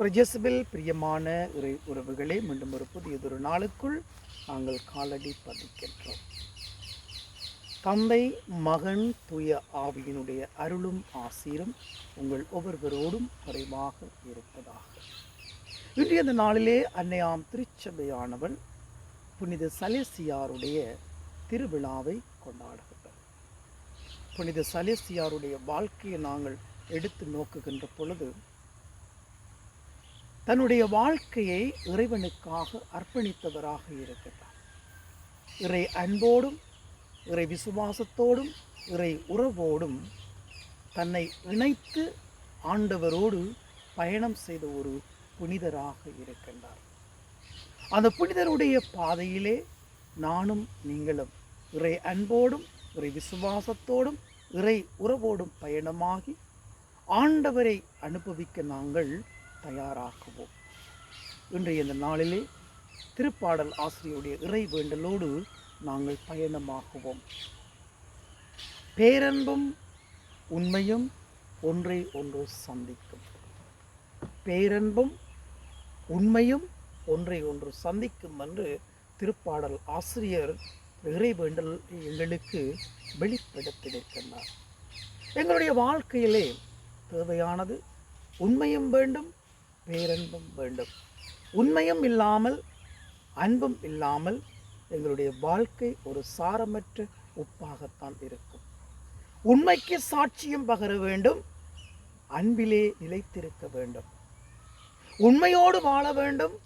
ஒரு ஜெசபில் பிரியமான இறை உறவுகளே மீண்டும் ஒரு புதியதொரு நாளுக்குள் நாங்கள் காலடி பதிக்கின்றோம். தந்தை மகன் துய ஆவியினுடைய அருளும் ஆசீரும் உங்கள் ஒவ்வொருவரோடும் குறைவாக இருப்பதாக. இன்றைய இந்த நாளிலே அன்னையாம் திருச்சபையானவள் புனித சலேசியாருடைய திருவிழாவை கொண்டாடுகின்றது புனித சலேசியாருடைய வாழ்க்கையை நாங்கள் எடுத்து நோக்குகின்ற பொழுது தன்னுடைய வாழ்க்கையை இறைவனுக்காக அர்ப்பணித்தவராக இருக்கிறார் இறை அன்போடும் இறை விசுவாசத்தோடும் இறை உறவோடும் தன்னை இணைத்து ஆண்டவரோடு பயணம் செய்த ஒரு புனிதராக இருக்கின்றார். அந்த புனிதருடைய பாதையிலே நானும் நீங்களும் இறை அன்போடும் இறை விசுவாசத்தோடும் இறை உறவோடும் பயணமாகி ஆண்டவரை அனுபவிக்க நாங்கள் தயாராகுவோம் இன்றைய இந்த நாளிலே திருப்பாடல் ஆசிரியருடைய இறை வேண்டலோடு நாங்கள் பயணமாகுவோம். பேரன்பும் உண்மையும் ஒன்றை ஒன்று சந்திக்கும். பேரன்பும் உண்மையும் ஒன்றை ஒன்று சந்திக்கும் என்று திருப்பாடல் ஆசிரியர் இறை வேண்டல் எங்களுக்கு வெளிப்படுத்தியிருக்கின்றார். எங்களுடைய வாழ்க்கையிலே தேவையானது உண்மையும் வேண்டும் பேரன்பும் வேண்டும். உண்மையும் இல்லாமல் அன்பும் இல்லாமல் எங்களுடைய வாழ்க்கை ஒரு சாரமற்ற உப்பாகத்தான் இருக்கும். உண்மைக்கு சாட்சியம் பகர வேண்டும் அன்பிலே நிலைத்திருக்க வேண்டும். உண்மையோடு வாழ வேண்டும்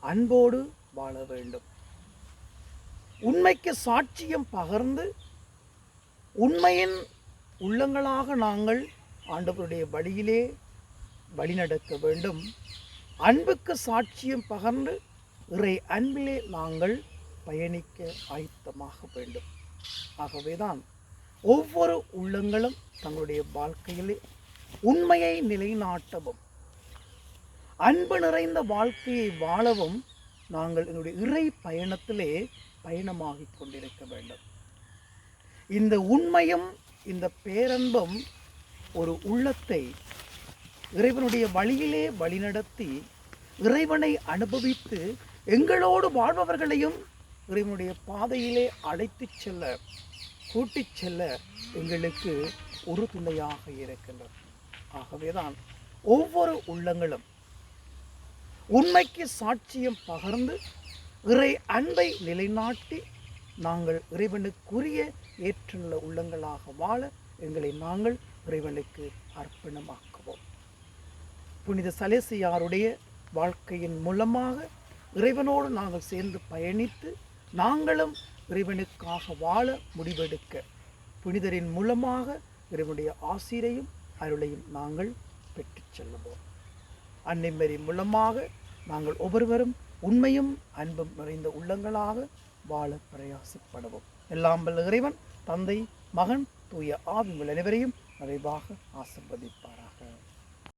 அன்போடு வாழ வேண்டும். உண்மைக்கு சாட்சியம் பகர்ந்து உண்மையின் உள்ளங்களாக நாங்கள் ஆண்டவருடைய வழியிலே வழிநடக்க வேண்டும். அன்புக்கு சாட்சியம் பகர்ந்து இறை அன்பிலே நாங்கள் பயணிக்க ஆயத்தமாக வேண்டும். ஆகவேதான் ஒவ்வொரு உள்ளங்களும் தங்களுடைய வாழ்க்கையிலே உண்மையை நிலைநாட்டவும் அன்பு நிறைந்த வாழ்க்கையை வாழவும் நாங்கள் என்னுடைய இறை பயணத்திலே பயணமாகி கொண்டிருக்க வேண்டும். இந்த உண்மையும் இந்த பேரன்பும் ஒரு உள்ளத்தை இறைவனுடைய வழியிலே வழிநடத்தி இறைவனை அனுபவித்து எங்களோடு வாழ்பவர்களையும் இறைவனுடைய பாதையிலே அழைத்துச் செல்ல கூட்டிச் செல்ல எங்களுக்கு ஒரு துணையாக இருக்கின்றது. ஆகவேதான் ஒவ்வொரு உள்ளங்களும் உண்மைக்கு சாட்சியம் பகர்ந்து இறை அன்பை நிலைநாட்டி நாங்கள் இறைவனுக்குரிய ஏற்றுள்ள உள்ளங்களாக வாழ எங்களை நாங்கள் இறைவனுக்கு அர்ப்பணமாக்குவோம். புனித சலேசியாருடைய வாழ்க்கையின் மூலமாக இறைவனோடு நாங்கள் சேர்ந்து பயணித்து நாங்களும் இறைவனுக்காக வாழ முடிவெடுக்க புனிதரின் மூலமாக இறைவனுடைய ஆசிரையும் அருளையும் நாங்கள் பெற்றுச் செல்லுவோம். அன்னைமரி மூலமாக நாங்கள் ஒவ்வொருவரும் உண்மையும் அன்பும் நிறைந்த உள்ளங்களாக வாழ பிரயாசப்படுவோம். எல்லாம் வல்ல இறைவன் தந்தை மகன் தூய ஆவி உங்கள் அனைவரையும் நிறைவாக ஆசிர்வதிப்பார்.